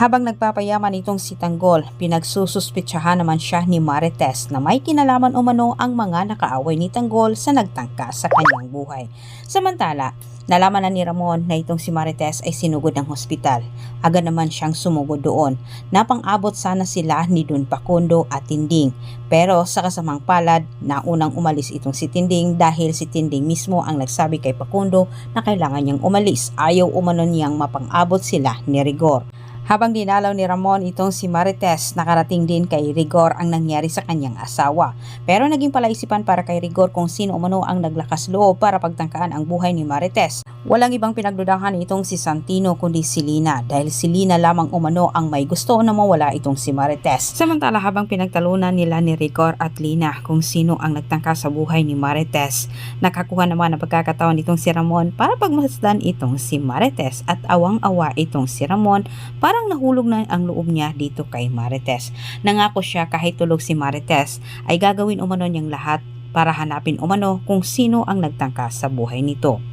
Habang nagpapayaman itong si Tanggol, pinagsususpitsahan naman siya ni Marites na may kinalaman umano ang mga nakaaway ni Tanggol sa nagtangka sa kanyang buhay. Samantala, nalaman na ni Ramon na itong si Marites ay sinugod ng hospital. Agad naman siyang sumugod doon. Napang-abot sana sila ni Dun Pakundo at Tinding. Pero sa kasamang palad, naunang umalis itong si Tinding dahil si Tinding mismo ang nagsabi kay Pakundo na kailangan niyang umalis. Ayaw umano niyang mapang-abot sila ni Rigor. Habang dinalaw ni Ramon itong si Marites, nakarating din kay Rigor ang nangyari sa kanyang asawa. Pero naging palaisipan para kay Rigor kung sino umano ang naglakas loob para pagtangkaan ang buhay ni Marites. Walang ibang pinagdudahan itong si Santino kundi si Lina dahil si Lina lamang umano ang may gusto na mawala itong si Marites. Samantala habang pinagtalunan nila ni Rigor at Lina kung sino ang nagtangka sa buhay ni Marites, nakakuha naman ang pagkakataon itong si Ramon para pagmasdan itong si Marites at awang-awa itong si Ramon parang nahulog na ang loob niya dito kay Marites. Nangako siya kahit tulog si Marites ay gagawin umano niyang lahat para hanapin umano kung sino ang nagtangka sa buhay nito.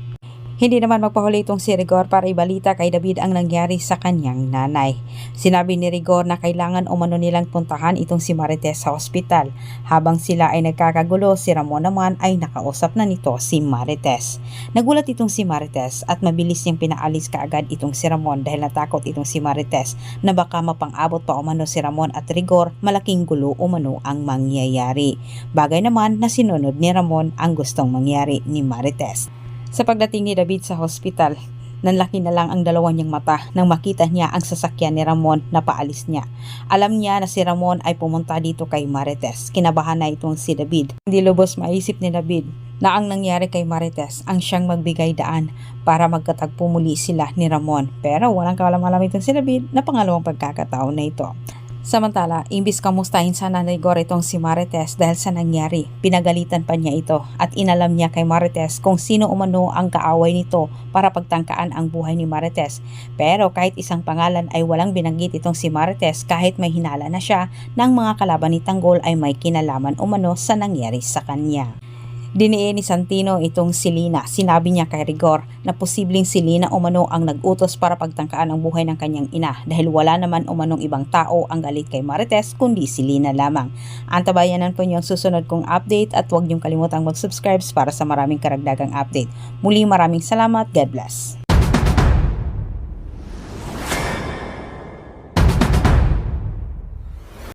Hindi naman magpahuli itong si Rigor para ibalita kay David ang nangyari sa kanyang nanay. Sinabi ni Rigor na kailangan umano nilang puntahan itong si Marites sa ospital. Habang sila ay nagkakagulo, si Ramon naman ay nakausap na nito si Marites. Nagulat itong si Marites at mabilis niyang pinaalis kaagad itong si Ramon dahil natakot itong si Marites na baka mapang-abot pa umano si Ramon at Rigor, malaking gulo umano ang mangyayari. Bagay naman na sinunod ni Ramon ang gustong mangyari ni Marites. Sa pagdating ni David sa hospital, nanlaki na lang ang dalawa niyang mata nang makita niya ang sasakyan ni Ramon na paalis niya. Alam niya na si Ramon ay pumunta dito kay Marites. Kinabahan na itong si David. Hindi lubos maisip ni David na ang nangyari kay Marites ang siyang magbigay daan para magkatagpo muli sila ni Ramon. Pero walang kalam-alam itong si David na pangalawang pagkakataon na ito. Samantala, imbis kamustahin sana ni Rigor itong si Marites dahil sa nangyari, pinagalitan pa niya ito at inalam niya kay Marites kung sino umano ang kaaway nito para pagtangkaan ang buhay ni Marites. Pero kahit isang pangalan ay walang binanggit itong si Marites kahit may hinala na siya ng mga kalaban ni Tanggol ay may kinalaman umano sa nangyari sa kanya. Diniin ni Santino itong si Lina. Sinabi niya kay Rigor na posibleng si Lina umano ang nag-utos para pagtangkaan ang buhay ng kanyang ina dahil wala naman umanong ibang tao ang galit kay Marites kundi si Lina lamang. Antabayanan po niyo ang susunod kong update at huwag niyong kalimutang mag-subscribe para sa maraming karagdagang update. Muli maraming salamat. God bless.